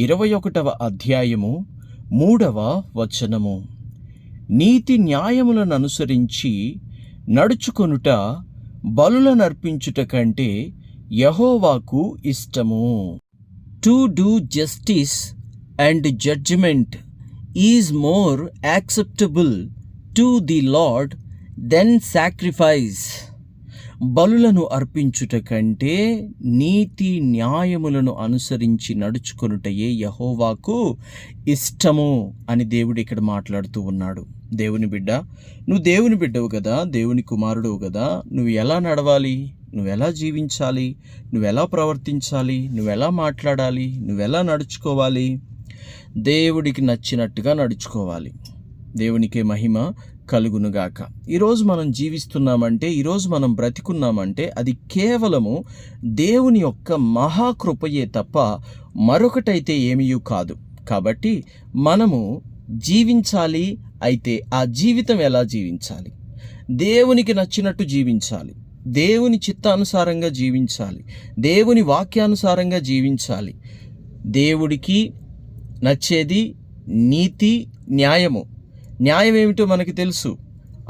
ఇరవై ఒకటవ అధ్యాయము మూడవ వచనము. నీతి న్యాయములను అనుసరించి నడుచుకొనుట బలులనర్పించుట కంటే యహోవాకు ఇష్టము. To do justice and judgement is more acceptable to the Lord then sacrifice. బలులను అర్పించుట కంటే నీతి న్యాయములను అనుసరించి నడుచుకొనుటయే యహోవాకు ఇష్టము అని దేవుడు ఇక్కడ మాట్లాడుతూ ఉన్నాడు. దేవుని బిడ్డ నువ్వు దేవుని బిడ్డవు కదా దేవుని కుమారుడవు కదా నువ్వు ఎలా నడవాలి? నువ్వు ఎలా జీవించాలి? నువ్వు ఎలా ప్రవర్తించాలి? నువ్వు ఎలా మాట్లాడాలి? నువ్వు ఎలా నడుచుకోవాలి? దేవుడికి నచ్చినట్టుగా నడుచుకోవాలి. దేవునికే మహిమ కలుగునుగాక. ఈరోజు మనం జీవిస్తున్నామంటే ఈరోజు మనం బ్రతికున్నామంటే అది కేవలము దేవుని యొక్క మహాకృపయే తప్ప మరొకటైతే ఏమీ కాదు. కాబట్టి మనము జీవించాలి అయితే ఆ జీవితం ఎలా జీవించాలి? దేవునికి నచ్చినట్టు జీవించాలి. దేవుని చిత్తానుసారంగా జీవించాలి. దేవుని వాక్యానుసారంగా జీవించాలి. దేవుడికి నచ్చేది నీతి న్యాయము. న్యాయం ఏమిటో మనకి తెలుసు.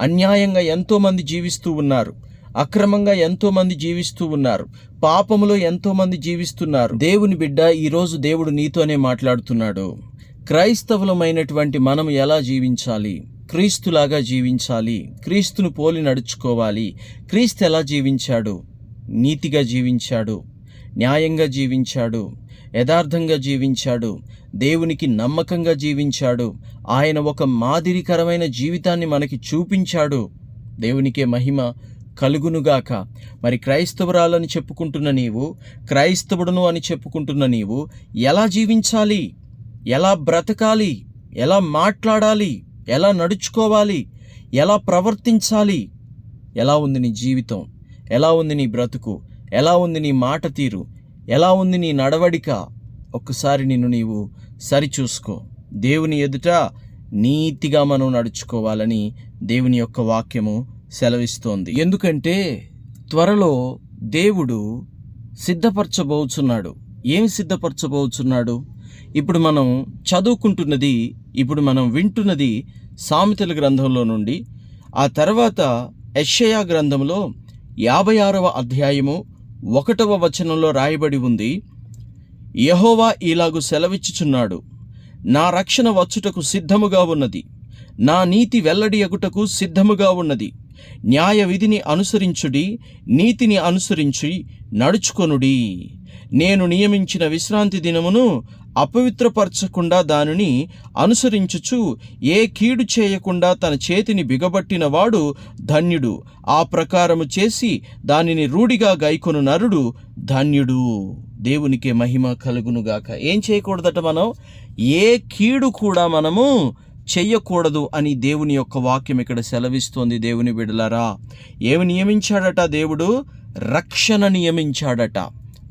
అన్యాయంగా ఎంతోమంది జీవిస్తూ ఉన్నారు. అక్రమంగా ఎంతోమంది జీవిస్తూ ఉన్నారు. పాపములో ఎంతోమంది జీవిస్తున్నారు. దేవుని బిడ్డ ఈరోజు దేవుడు నీతోనే మాట్లాడుతున్నాడు. క్రైస్తవులమైనటువంటి మనం ఎలా జీవించాలి? క్రీస్తులాగా జీవించాలి. క్రీస్తును పోలి నడుచుకోవాలి. క్రీస్తు ఎలా జీవించాడు? నీతిగా జీవించాడు. న్యాయంగా జీవించాడు. యథార్థంగా జీవించాడు. దేవునికి నమ్మకంగా జీవించాడు. ఆయన ఒక మాదిరికరమైన జీవితాన్ని మనకి చూపించాడు. దేవునికే మహిమ కలుగునుగాక మరి క్రైస్తవురాలని చెప్పుకుంటున్న నీవు క్రైస్తవుడును అని చెప్పుకుంటున్న నీవు ఎలా జీవించాలి? ఎలా బ్రతకాలి? ఎలా మాట్లాడాలి? ఎలా నడుచుకోవాలి? ఎలా ప్రవర్తించాలి? ఎలా ఉంది నీ జీవితం? ఎలా ఉంది నీ బ్రతుకు? ఎలా ఉంది నీ మాట తీరు? ఎలా ఉంది నీ నడవడిక? ఒక్కసారి నిన్ను నీవు సరిచూసుకో. దేవుని ఎదుట నీతిగా మనం నడుచుకోవాలని దేవుని యొక్క వాక్యము సెలవిస్తోంది. ఎందుకంటే త్వరలో దేవుడు సిద్ధపరచబోచున్నాడు. ఏమి సిద్ధపరచబోచున్నాడు? ఇప్పుడు మనం చదువుకుంటున్నది ఇప్పుడు మనం వింటున్నది సామెతల గ్రంథంలో నుండి ఆ తర్వాత యెషయా గ్రంథంలో యాభై ఆరవ అధ్యాయము ఒకటవ వచనంలో రాయబడి ఉంది యహోవా ఇలాగు సెలవిచ్చుచున్నాడు. నా రక్షణ వచ్చుటకు సిద్ధముగా ఉన్నది. నా నీతి వెల్లడియగుటకు సిద్ధముగా ఉన్నది. న్యాయ విధిని అనుసరించుడి నీతిని అనుసరించి నడుచుకొనుడి. నేను నియమించిన విశ్రాంతి దినమును అపవిత్రపరచకుండా దానిని అనుసరించుచు ఏ కీడు చేయకుండా తన చేతిని బిగబట్టిన వాడు ధన్యుడు. ఆ ప్రకారము చేసి దానిని రూఢిగా గైకొను నరుడు ధన్యుడు. దేవునికే మహిమ కలుగునుగాక. ఏం చేయకూడదట మనం? ఏ కీడు కూడా మనము చెయ్యకూడదు అని దేవుని యొక్క వాక్యం ఇక్కడ సెలవిస్తోంది దేవుని బిడలరా. ఏమి నియమించాడట దేవుడు? రక్షణ నియమించాడట.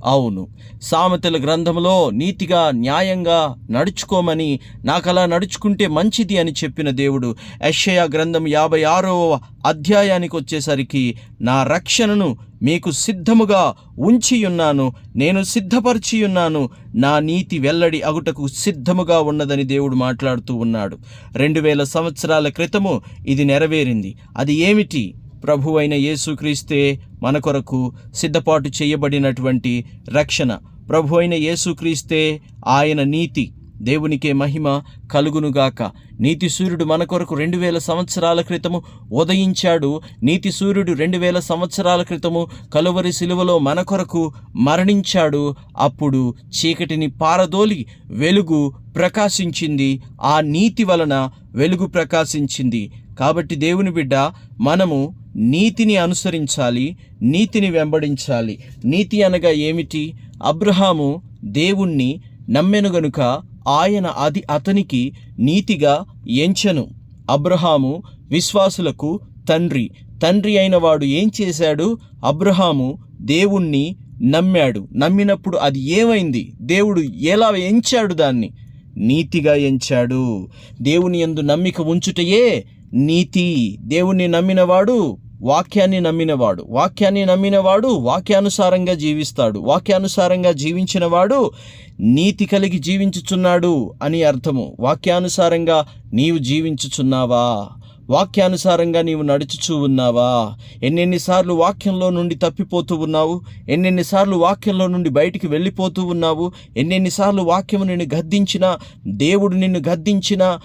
అవును. సామెతల గ్రంథంలో నీతిగా న్యాయంగా నడుచుకోమని నాకు అలా నడుచుకుంటే మంచిది అని చెప్పిన దేవుడు యెషయ గ్రంథం యాభై ఆరవ అధ్యాయానికి వచ్చేసరికి నా రక్షణను మీకు సిద్ధముగా ఉంచియున్నాను నేను సిద్ధపరిచియున్నాను నా నీతి వెల్లడి అగుటకు సిద్ధముగా ఉన్నదని దేవుడు మాట్లాడుతూ ఉన్నాడు. రెండు వేల సంవత్సరాల క్రితము ఇది నెరవేరింది. అది ఏమిటి? ప్రభు అయిన యేసుక్రీస్తే మన కొరకు సిద్ధపాటు చేయబడినటువంటి రక్షణ. ప్రభు అయిన యేసుక్రీస్తే ఆయన నీతి దేవునికే మహిమ కలుగునుగాక నీతి సూర్యుడు మన కొరకు రెండు వేల సంవత్సరాల క్రితము ఉదయించాడు. నీతి సూర్యుడు రెండు వేల సంవత్సరాల క్రితము కలువరి శిలువలో మన కొరకు మరణించాడు. అప్పుడు చీకటిని పారదోలి వెలుగు ప్రకాశించింది. ఆ నీతి వలన వెలుగు ప్రకాశించింది. కాబట్టి దేవుని బిడ్డ మనము నీతిని అనుసరించాలి నీతిని వెంబడించాలి. నీతి అనగా ఏమిటి? అబ్రహాము దేవుణ్ణి నమ్మెను గనుక ఆయన అది అతనికి నీతిగా ఎంచెను. అబ్రహాము విశ్వాసులకు తండ్రి. తండ్రి అయిన వాడు ఏం చేశాడు? అబ్రహాము దేవుణ్ణి నమ్మాడు. నమ్మినప్పుడు అది ఏమైంది? దేవుడు ఎలా ఎంచాడు దాన్ని? నీతిగా ఎంచాడు. దేవుని యందు నమ్మిక ఉంచుటయే నీతి. దేవుణ్ణి నమ్మినవాడు వాక్యాన్ని నమ్మినవాడు. వాక్యాన్ని నమ్మినవాడు వాక్యానుసారంగా జీవిస్తాడు. వాక్యానుసారంగా జీవించినవాడు నీతి కలిగి జీవించుచున్నాడు అని అర్థము. వాక్యానుసారంగా నీవు జీవించుచున్నావా? వాక్యానుసారంగా నీవు నడుచుచూ ఉన్నావా? ఎన్నెన్నిసార్లు వాక్యంలో నుండి తప్పిపోతూ ఉన్నావు? ఎన్నెన్నిసార్లు వాక్యంలో నుండి బయటికి వెళ్ళిపోతూ ఉన్నావు? ఎన్నెన్నిసార్లు వాక్యము నిన్ను గద్దించినా దేవుడు నిన్ను గద్దించిన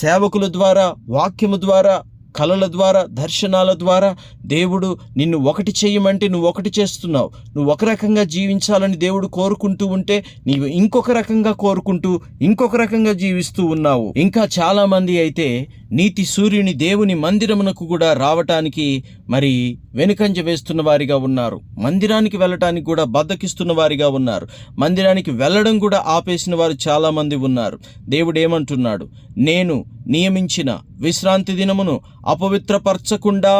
సేవకుల ద్వారా వాక్యము ద్వారా కళల ద్వారా దర్శనాల ద్వారా దేవుడు నిన్ను ఒకటి చేయమంటే నువ్వు ఒకటి చేస్తున్నావు. నువ్వు ఒక రకంగా జీవించాలని దేవుడు కోరుకుంటూ ఉంటే నీవు ఇంకొక రకంగా కోరుకుంటూ ఇంకొక రకంగా జీవిస్తూ ఉన్నావు. ఇంకా చాలామంది అయితే నీతి సూర్యుని దేవుని మందిరమునకు కూడా రావటానికి మరి వెనుకంజ వేస్తున్న వారిగా ఉన్నారు. మందిరానికి వెళ్ళటానికి కూడా బద్దకిస్తున్న వారిగా ఉన్నారు. మందిరానికి వెళ్ళడం కూడా ఆపేసిన వారు చాలామంది ఉన్నారు. దేవుడు ఏమంటున్నాడు? నేను నియమించిన విశ్రాంతి దినమును అపవిత్రపరచకుండా.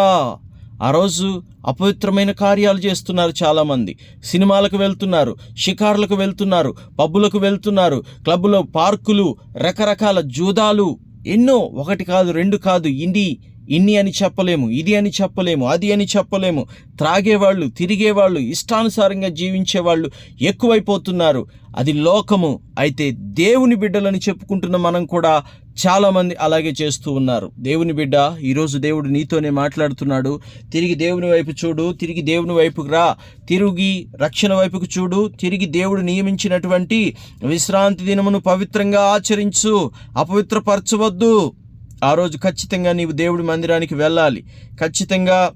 ఆ రోజు అపవిత్రమైన కార్యాలు చేస్తున్నారు చాలామంది. సినిమాలకు వెళ్తున్నారు షికార్లకు వెళ్తున్నారు పబ్బులకు వెళ్తున్నారు క్లబ్బులో పార్కులు రకరకాల జూదాలు. ఎన్నో ఒకటి కాదు రెండు కాదు ఇండి ఇన్ని అని చెప్పలేము ఇది అని చెప్పలేము అది అని చెప్పలేము. త్రాగేవాళ్ళు తిరిగేవాళ్ళు ఇష్టానుసారంగా జీవించేవాళ్ళు ఎక్కువైపోతున్నారు. అది లోకము. అయితే దేవుని బిడ్డలని చెప్పుకుంటున్న మనం కూడా చాలామంది అలాగే చేస్తూ ఉన్నారు. దేవుని బిడ్డ ఈరోజు దేవుడు నీతోనే మాట్లాడుతున్నాడు. తిరిగి దేవుని వైపు చూడు తిరిగి దేవుని వైపుకు రా. తిరిగి రక్షణ వైపుకు చూడు తిరిగి దేవుడు నియమించినటువంటి విశ్రాంతి దినమును పవిత్రంగా ఆచరించు అపవిత్రపరచవద్దు. ఆ రోజు ఖచ్చితంగా నీవు దేవుడి మందిరానికి వెళ్ళాలి. ఖచ్చితంగా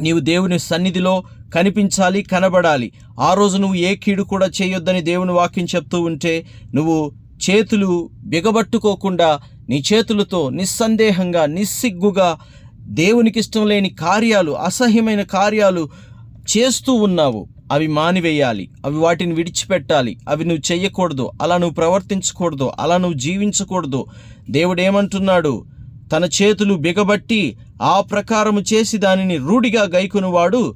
నీవు దేవుని సన్నిధిలో కనిపించాలి కనబడాలి. ఆ రోజు నువ్వు ఏ కీడు కూడా చేయొద్దని దేవుని వాక్యం చెప్తూ ఉంటే నువ్వు చేతులు బిగబట్టుకోకుండా నీ చేతులతో నిస్సందేహంగా నిస్సిగ్గుగా దేవునికి ఇష్టం లేని కార్యాలు అసహ్యమైన కార్యాలు చేస్తూ ఉన్నావు. అవి మానివేయాలి. అవి వాటిని విడిచిపెట్టాలి. అవి నువ్వు చేయకూడదు అలా నువ్వు ప్రవర్తించకూడదు. అలా నువ్వు జీవించకూడదు. దేవుడు ఏమంటున్నాడు తన చేతులు బిగబట్టి ఆ ప్రకారము చేసి దానిని రూఢిగా గైకొనువాడు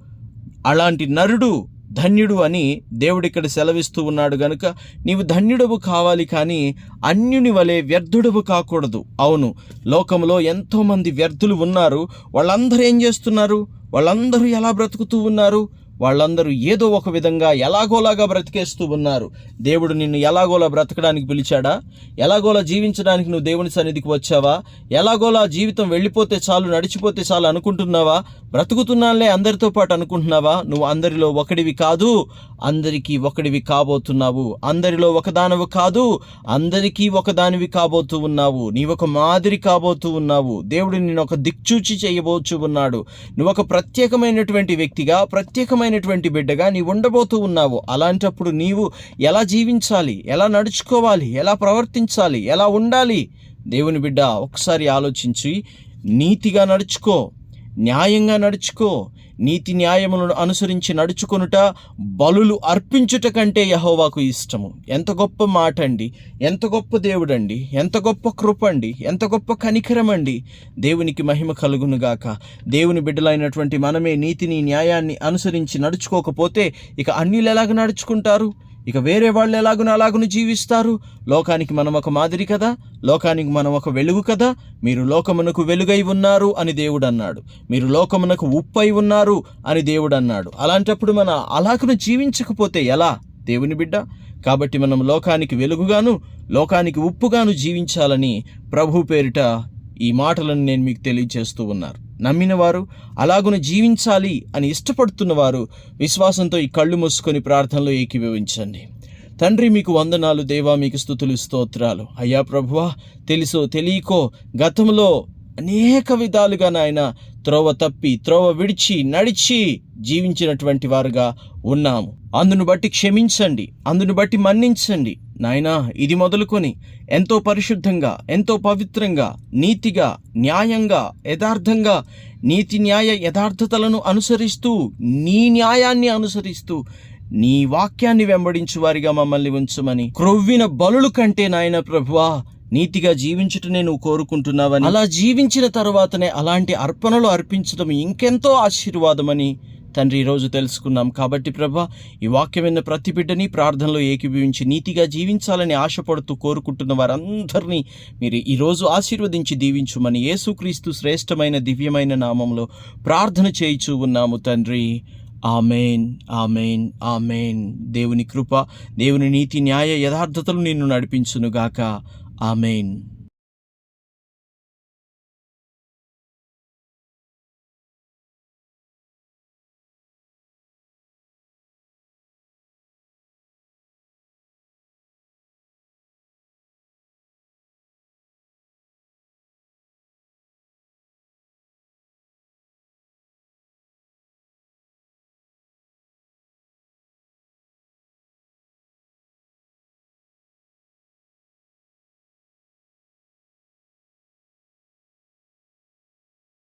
అలాంటి నరుడు ధన్యుడు అని దేవుడు ఇక్కడ సెలవిస్తూ ఉన్నాడు గనుక నీవు ధన్యుడవు కావాలి కానీ అన్యుని వలె వ్యర్థుడవు కాకూడదు. అవును లోకంలో ఎంతోమంది వ్యర్థులు ఉన్నారు. వాళ్ళందరూ ఏం చేస్తున్నారు? వాళ్ళందరూ ఎలా బ్రతుకుతూ ఉన్నారు? వాళ్ళందరూ ఏదో ఒక విధంగా ఎలాగోలాగా బ్రతికేస్తూ ఉన్నారు. దేవుడు నిన్ను ఎలాగోలా బ్రతకడానికి పిలిచాడా? ఎలాగోలా జీవించడానికి నువ్వు దేవుని సన్నిధికి వచ్చావా? ఎలాగోలా జీవితం వెళ్ళిపోతే చాలు నడిచిపోతే చాలు అనుకుంటున్నావా? బ్రతుకుతున్నానులే అందరితో పాటు అనుకుంటున్నావా? నువ్వు అందరిలో ఒకడివి కాదు అందరికీ ఒకడివి కాబోతున్నావు. అందరిలో ఒకదానవు కాదు అందరికీ ఒకదానివి కాబోతూ ఉన్నావు. నీవొక మాదిరి కాబోతూ ఉన్నావు. దేవుడు నిన్ను ఒక దిక్చూచి చేయబోచు ఉన్నాడు. నువ్వు ఒక ప్రత్యేకమైనటువంటి వ్యక్తిగా ప్రత్యేకమైన ప్రత్యేకమైనటువంటి బిడ్డగా నీవు ఉండబోతూ ఉన్నావు. అలాంటప్పుడు నీవు ఎలా జీవించాలి? ఎలా నడుచుకోవాలి? ఎలా ప్రవర్తించాలి? ఎలా ఉండాలి? దేవుని బిడ్డ ఒకసారి ఆలోచించి నీతిగా నడుచుకో న్యాయంగా నడుచుకో నీతి న్యాయములను అనుసరించి నడుచుకొనుట బలులు అర్పించుట కంటే యహోవాకు ఇష్టము. ఎంత గొప్ప మాట అండి ఎంత గొప్ప దేవుడండి ఎంత గొప్ప కృప అండి ఎంత గొప్ప కనికరం అండి దేవునికి మహిమ కలుగునుగాక. దేవుని బిడ్డలైనటువంటి మనమే నీతిని న్యాయాన్ని అనుసరించి నడుచుకోకపోతే ఇక అన్యులు ఎలాగ నడుచుకుంటారు? ఇక వేరే వాళ్ళు ఎలాగున అలాగున జీవిస్తారు? లోకానికి మనం ఒక మాదిరి కదా? లోకానికి మనం ఒక వెలుగు కదా? మీరు లోకమునకు వెలుగై ఉన్నారు అని దేవుడు అన్నాడు మీరు లోకమునకు ఉప్పై ఉన్నారు అని దేవుడు అన్నాడు అలాంటప్పుడు మన అలాగున జీవించకపోతే ఎలా దేవుని బిడ్డ? కాబట్టి మనం లోకానికి వెలుగుగాను లోకానికి ఉప్పుగాను జీవించాలని ప్రభు పేరిట ఈ మాటలను నేను మీకు తెలియజేస్తూ ఉన్నారు. నమ్మినవారు అలాగును జీవించాలి అని ఇష్టపడుతున్నవారు విశ్వాసంతో ఈ కళ్ళు మూసుకొని ప్రార్థనలో ఏకీభవించండి. తండ్రి మీకు వందనాలు. దేవా మీకు స్థుతులు స్తోత్రాలు. అయ్యా ప్రభువా తెలుసో తెలియకో గతంలో అనేక విధాలుగా నాయన త్రోవ తప్పి త్రోవ విడిచి నడిచి జీవించినటువంటి వారుగా ఉన్నాము. అందును బట్టి క్షమించండి అందును బట్టి మన్నించండి. నాయనా ఇది మొదలుకొని ఎంతో పరిశుద్ధంగా ఎంతో పవిత్రంగా నీతిగా న్యాయంగా యథార్థంగా నీతి న్యాయ యథార్థతలను అనుసరిస్తూ నీ న్యాయాన్ని అనుసరిస్తూ నీ వాక్యాన్ని వెంబడించు వారిగా మమ్మల్ని ఉంచమని. క్రొవ్విన బలులు కంటే నాయన ప్రభువా నీతిగా జీవించుటనే నువ్వు కోరుకుంటున్నావని. అలా జీవించిన తర్వాతనే అలాంటి అర్పణలు అర్పించడం ఇంకెంతో ఆశీర్వాదమని తండ్రి ఈరోజు తెలుసుకున్నాం కాబట్టి ప్రభా ఈ వాక్యం విన్న ప్రతి బిడ్డని ప్రార్థనలో ఏకీభవించి నీతిగా జీవించాలని ఆశపడుతూ కోరుకుంటున్న వారందరినీ మీరు ఈరోజు ఆశీర్వదించి దీవించుమని యేసుక్రీస్తు శ్రేష్టమైన దివ్యమైన నామంలో ప్రార్థన చేయిచూ ఉన్నాము తండ్రి. Amen amen amen. దేవుని కృప దేవుని నీతి న్యాయ యథార్థతలు నిన్ను నడిపించునుగాక. ఆమెన్.